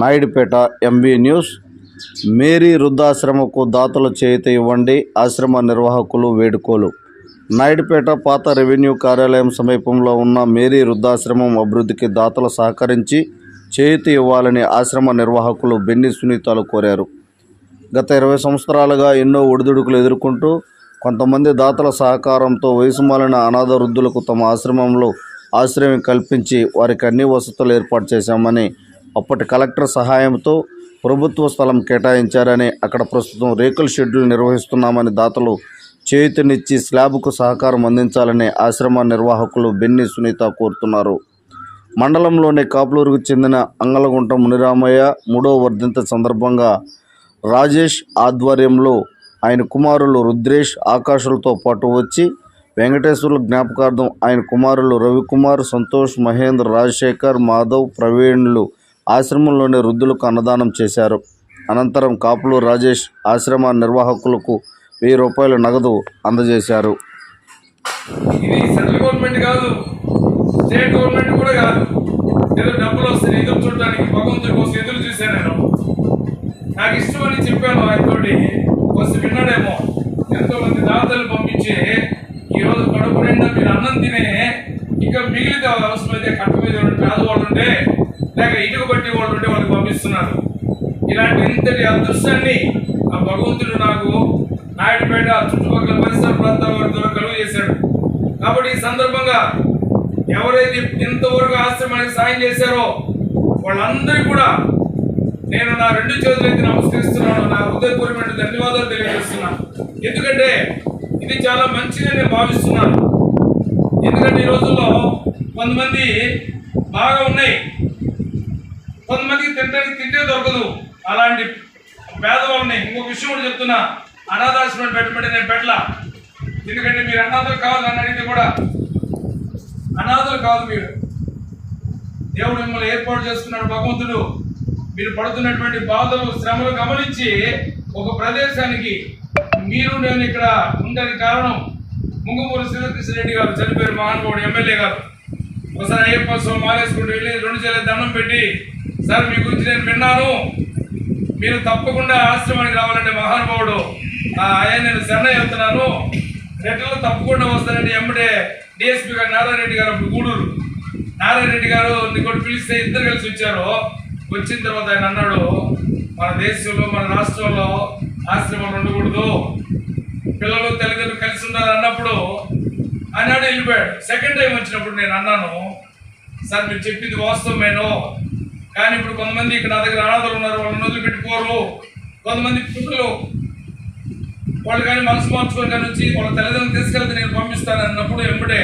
Naidupeta MV news. Mary వృద్ధాశ్రమకు దాతలు చేయుత ఇవ్వండి. ఆశ్రమ నిర్వాహకులు వేడుకోలు. నాయుడుపేట పాత రెవెన్యూ కార్యాలయం సమీపంలో ఉన్న మేరీ వృద్ధాశ్రమం అభివృద్ధికి దాతలు సహకరించి చేయుత ఇవ్వాలని ఆశ్రమ నిర్వాహకులు బెన్ని సునీతాలు కోరారు. గత ఇరవై సంవత్సరాలుగా ఎన్నో ఒడిదుడుకులు ఎదుర్కొంటూ కొంతమంది దాతల సహకారంతో వయసు మాలిన అనాథ వృద్ధులకు తమ ఆశ్రమంలో ఆశ్రయం కల్పించి వారికి అన్ని వసతులు ఏర్పాటు చేశామని అప్పటి కలెక్టర్ సహాయంతో ప్రభుత్వ స్థలం కేటాయించారని అక్కడ ప్రస్తుతం రేకుల షెడ్యూల్ నిర్వహిస్తున్నామని దాతలు చేతినిచ్చి స్లాబ్కు సహకారం అందించాలని ఆశ్రమ నిర్వాహకులు బెన్ని సునీత కోరుతున్నారు. మండలంలోని కాపులూరుకు చెందిన అంగలగుంట మునిరామయ్య మూడో వర్ధంతి సందర్భంగా రాజేష్ ఆధ్వర్యంలో ఆయన కుమారులు రుద్రేష్ ఆకాశులతో పాటు వచ్చి వెంకటేశ్వరుల జ్ఞాపకార్థం ఆయన కుమారులు రవికుమార్ సంతోష్ మహేంద్ర రాజశేఖర్ మాధవ్ ప్రవీణ్లు ఆశ్రమంలోని వృద్ధులకు అన్నదానం చేశారు. అనంతరం కాపులు రాజేష్ ఆశ్రమ నిర్వాహకులకు వెయ్యి రూపాయల నగదు అందజేశారు. ఇది సెంట్రల్ గవర్నమెంట్ కాదు స్టేట్ గవర్నమెంట్ కూడా కాదు. ఏదో డబ్బులు వస్తాయి ఎదురు చూడటానికి భగవంతుడి కోసం ఎదురు చూశాను నేను. నాకు ఇష్టమని చెప్పాను ఆయనతోటి. వస్తే విన్నాడేమో. ఎంతో మంది దాతలు పంపించి ఈరోజు కడుపు నిండా మీరు అన్నం తినే ఇంకా మిగిలితే అవసరమైతే కట్ట మీద పేదవాళ్ళు ఉంటే లేక ఇటుక బట్టి వాళ్ళు ఉంటే వాళ్ళకి పంపిస్తున్నారు. ఇలాంటి ఇంతటి అదృష్టాన్ని ఆ భగవంతుడు నాకు నాయుడుపేట చుట్టుపక్కల పరిసర ప్రాంతాల వారితో కలుగు చేశాడు. కాబట్టి ఈ సందర్భంగా ఎవరైతే ఇంతవరకు ఆశ్రమానికి సాయం చేశారో వాళ్ళందరికీ కూడా నేను నా రెండు చేతులైతే నమస్కరిస్తున్నాను. నా హృదయపూర్వమైన ధన్యవాదాలు తెలియజేస్తున్నాను. ఎందుకంటే ఇది చాలా మంచిగా నేను భావిస్తున్నాను. ఎందుకంటే ఈ రోజుల్లో కొంతమంది బాగా ఉన్నాయి. కొంతమందికి తినడానికి తింటే దొరకదు. అలాంటి పేదవాళ్ళని ఇంకొక విషయం కూడా చెప్తున్నా. అనాథాశ్రమం పెట్టబడి నేను పెట్టలా. ఎందుకంటే మీరు అనాథలు కావాలని అడిగితే కూడా అనాథలు కాదు మీరు. దేవుడు మిమ్మల్ని ఏర్పాటు చేస్తున్నాడు భగవంతుడు. మీరు పడుతున్నటువంటి బాధలు శ్రమలు గమనించి ఒక ప్రదేశానికి మీరు నేను ఇక్కడ ఉండడానికి కారణం ముంగుమూరు శ్రీకృష్ణ రెడ్డి గారు చనిపోయారు. మహానుభావుడు ఎమ్మెల్యే గారు. ఒకసారి అయ్యప్ప స్వామి మాలేసుకుంటూ వెళ్ళి రెండు చేతుల దండం పెట్టి సార్ మీ గురించి నేను విన్నాను. మీరు తప్పకుండా ఆశ్రమానికి రావాలంటే మహానుభావుడు ఆయన నేను శరణ వెళ్తున్నాను. లెటర్లో తప్పకుండా వస్తానండి ఎమ్మటే డిఎస్పీ గారు నారాయణ రెడ్డి గారు అప్పుడు గూడూరు. నారాయణ రెడ్డి గారు ఇంకోటి పిలిస్తే ఇద్దరు కలిసి వచ్చారు. వచ్చిన తర్వాత ఆయన అన్నాడు మన దేశంలో మన రాష్ట్రంలో ఆశ్రమాలు ఉండకూడదు. పిల్లలు తల్లిదండ్రులు కలిసి ఉన్నారు అన్నప్పుడు ఆనాడు వెళ్ళిపోయాడు. సెకండ్ టైం వచ్చినప్పుడు నేను అన్నాను సార్ మీరు చెప్పింది వాస్తవమేనో కానీ ఇప్పుడు కొంతమంది ఇక్కడ నా దగ్గర అనాథలు ఉన్నారు వాళ్ళని వదిలిపెట్టుకోరు. కొంతమంది పిల్లలు వాళ్ళు కానీ మనసు మార్చుకొని కానీ వచ్చి వాళ్ళ తల్లిదండ్రులు తీసుకెళ్తే నేను పంపిస్తాను అన్నప్పుడు వెంబడే